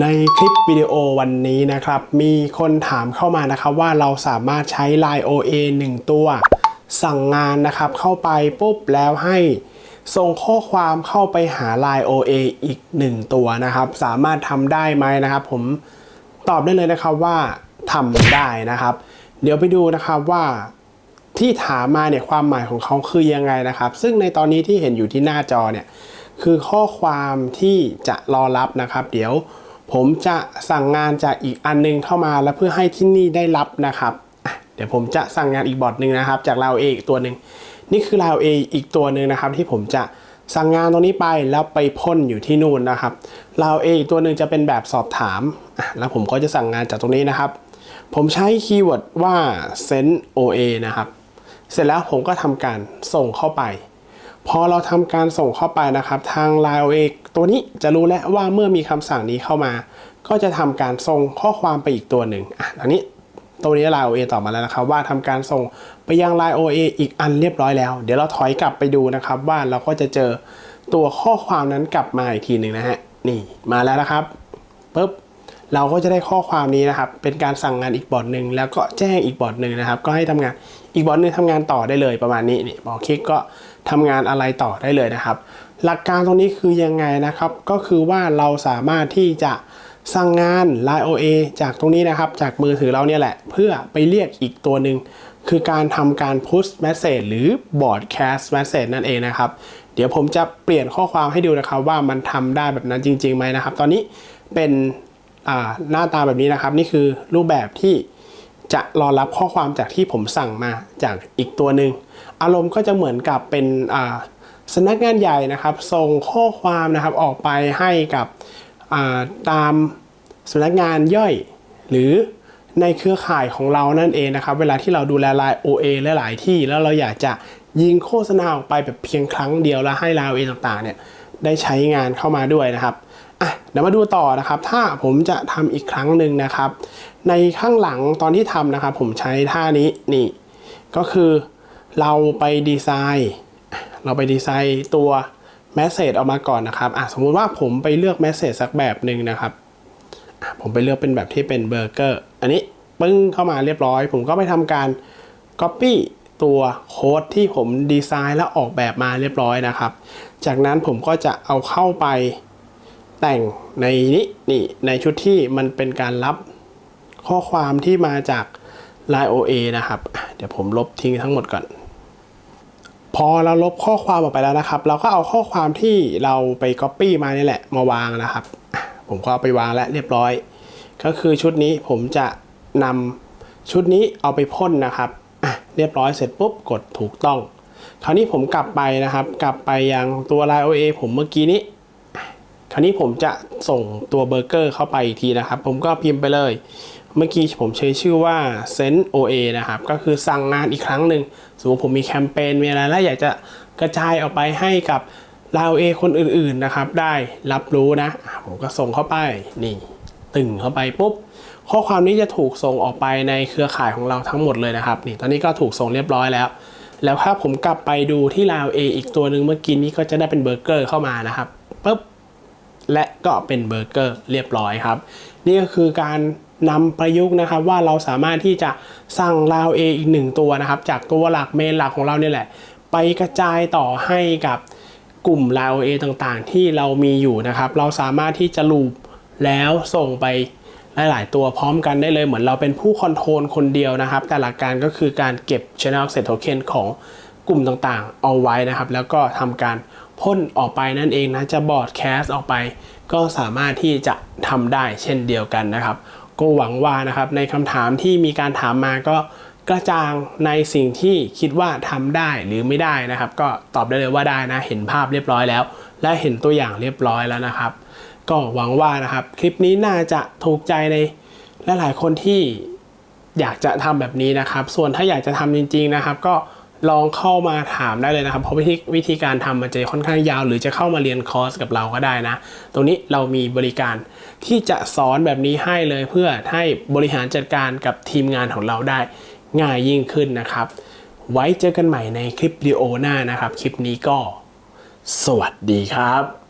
ในคลิปวิดีโอวันนี้นะครับ มีคนถามเข้ามานะครับว่าเราสามารถใช้ Line OA 1 ตัว สั่งงานนะครับเข้าไปปุ๊บแล้วให้ส่งข้อความเข้าไปหา Line OA อีก 1 ตัวนะครับ สามารถทำได้ไหมนะครับ ผมตอบได้เลยนะครับว่าทำได้นะครับ เดี๋ยวไปดูนะครับว่าที่ถามมาเนี่ยความหมายของเขาคือยังไงนะครับ ซึ่งในตอนนี้ที่เห็นอยู่ที่หน้าจอเนี่ยคือข้อความที่จะรอรับนะครับ เดี๋ยว ผมจะสั่งงานจากอีกอันนึงเข้ามาแล้วเพื่อให้ที่นี่ได้รับนะครับเดี๋ยวผมจะสั่งงานอีกบอร์ดหนึ่งนะครับ จากเราเออีกตัวหนึ่งนี่คือเราเออีกตัวหนึ่งนะครับ ที่ผมจะสั่งงานตรงนี้ไปแล้วไปพ่นอยู่ที่นู่นนะครับเราเออีกตัวหนึ่งจะเป็นแบบสอบถามแล้วผมก็จะสั่งงานจากตรงนี้นะครับ ผมใช้คีย์เวิร์ดว่า send OA นะครับ เสร็จแล้วผมก็ทำการส่งเข้าไป พอเราทำการส่งเข้าไปนะครับ ทาง Line OA ตัวนี้จะรู้แล้วว่าเมื่อมีคำสั่งนี้เข้ามา ก็จะทำการส่งข้อความไปอีกตัวหนึ่งอะอันนี้ตัวนี้ Line OA ตอบมาแล้วนะครับ ว่าทำการส่งไปยัง Line OA อีกอันเรียบร้อยแล้ว เดี๋ยวเราถอยกลับไปดูนะครับ ว่าเราก็จะเจอตัวข้อความนั้นกลับมาอีกทีหนึ่งนะฮะนี่มาแล้วนะครับปุ๊บ เราก็จะได้ข้อความนี้นะครับ เป็นการสั่งงานอีกบอร์ดหนึ่งแล้วก็แจ้งอีกบอร์ดหนึ่งนะครับ ก็ให้ทำงานอีกบอร์ดหนึ่งทำงานต่อได้เลยประมาณนี้นี่พอคลิกก็ทำงานอะไรต่อได้เลยนะครับ หลักการตรงนี้คือยังไงนะครับ ก็คือว่าเราสามารถที่จะสั่งงาน Line OA จากตรงนี้นะครับ จากมือถือเราเนี่ยแหละ เพื่อไปเรียกอีกตัวหนึ่งคือการทำการ push message หรือ broadcast message นั่นเองนะครับ เดี๋ยวผมจะเปลี่ยนข้อความให้ดูนะครับว่ามันทำได้แบบนั้นจริงๆไหมนะครับ ตอนนี้เป็น หน้าตาแบบนี้นะครับ นี่คือรูปแบบที่จะรอรับข้อความจากที่ผมสั่งมาจากอีกตัวหนึ่งอารมณ์ก็จะเหมือนกับเป็นอ่าสำนักงานใหญ่นะครับ ส่งข้อความนะครับออกไปให้กับาตามสำนักงานย่อย หรือในเครือข่ายของเรานั่นเองนะครับ เวลาที่เราดูแลไลน์ OA หลายๆที่ แล้วเราอยากจะยิงโฆษณาออกไปแบบเพียงครั้งเดียวแล้วให้ไลน์ OA ต่างๆเนี่ยได้ใช้งานเข้ามาด้วยนะครับ เดี๋ยวมาดูต่อนะครับ ถ้าผมจะทำอีกครั้งหนึ่งนะครับ ในข้างหลังตอนที่ทำนะครับ ผมใช้ท่านี้นี่ ก็คือเราไปดีไซน์เราไปดีไซน์ตัวแมสเซจออกมาก่อนนะครับอะสมมุติว่าผมไปเลือกแมสเซจสักแบบหนึ่งนะครับผมไปเลือกเป็นแบบที่เป็นเบอร์เกอร์อันนี้ปึ้งเข้ามาเรียบร้อย ผมก็ไปทำการ Copy ตัวโค้ดที่ผมดีไซน์และออกแบบมาเรียบร้อยนะครับ จากนั้นผมก็จะเอาเข้าไป แต่งในนี้นี่ในชุดที่มันเป็นการรับข้อความที่มาจาก Line OA นะครับ เดี๋ยวผมลบทิ้งทั้งหมดก่อน พอเราลบข้อความออกไปแล้วนะครับ เราก็เอาข้อความที่เราไป Copy มานี่แหละมาวางนะครับ ผมก็เอาไปวางแล้วเรียบร้อย ก็คือชุดนี้ผมจะนำชุดนี้เอาไปพ่นนะครับเรียบร้อยเสร็จปุ๊บกดถูกต้อง คราวนี้ผมกลับไปนะครับ กลับไปยังตัว Line OA ผมเมื่อกี้นี้ คราวนี้ผมจะส่งตัวเบอร์เกอร์เข้าไปทีนะครับ ผมก็พิมพ์ไปเลย เมื่อกี้ผมใช้ชื่อว่า send OA นะครับ ก็คือสั่งงานอีกครั้งหนึ่งสมมติผมมีแคมเปญมีอะไรแล้วอยากจะกระจายออกไปให้กับลาวเอคนอื่นๆนะครับ ได้รับรู้นะอะผมก็ส่งเข้าไปนี่ตึงเข้าไปปุ๊บข้อความนี้จะถูกส่งออกไปในเครือข่ายของเราทั้งหมดเลยนะครับนี่ตอนนี้ก็ถูกส่งเรียบร้อยแล้ว แล้วถ้าผมกลับไปดูที่ลาวเออีกตัวหนึ่งเมื่อกี้นี้ก็จะได้เป็นเบอร์เกอร์เข้ามานะครับปุ๊บ และก็เป็นเบอร์เกอร์เรียบร้อยครับ นี่ก็คือการนำประยุกต์นะครับว่าเราสามารถที่จะสั่งลาวเออีกหนึ่งตัวนะครับ จากตัวหลักเมนหลักของเราเนี่ยแหละ ไปกระจายต่อให้กับกลุ่มลาวเอต่างๆ ที่เรามีอยู่นะครับ เราสามารถที่จะลูปแล้วส่งไปหลายๆตัวพร้อมกันได้เลยเหมือนเราเป็นผู้คอนโทรลคนเดียวนะครับ แต่หลักการก็คือการเก็บ Channel Set Token ของ กลุ่มต่างๆ เอาไว้นะครับ แล้วก็ทำการพ่นออกไปนั่นเองนะจะบอร์ดแคสออกไป ก็สามารถที่จะทำได้เช่นเดียวกันนะครับ ก็หวังว่านะครับในคำถามที่มีการถามมาก็กระจางในสิ่งที่คิดว่าทำได้หรือไม่ได้นะครับ ก็ตอบได้เลยว่าได้นะเห็นภาพเรียบร้อยแล้ว และเห็นตัวอย่างเรียบร้อยแล้วนะครับ ก็หวังว่านะครับคลิปนี้น่าจะถูกใจในหลายๆคนที่อยากจะทำแบบนี้นะครับ ส่วนถ้าอยากจะทำจริง ๆนะครับ ก็ ลองเข้ามาถามได้เลยนะครับเพราะวิธีวิธีการทำมันจะค่อนข้างยาว หรือจะเข้ามาเรียนคอร์สกับเราก็ได้นะ ตรงนี้เรามีบริการที่จะสอนแบบนี้ให้เลยเพื่อให้บริหารจัดการกับทีมงานของเราได้ง่ายยิ่งขึ้นนะครับ ไว้เจอกันใหม่ในคลิปวิดีโอหน้านะครับ คลิปนี้ก็ สวัสดีครับ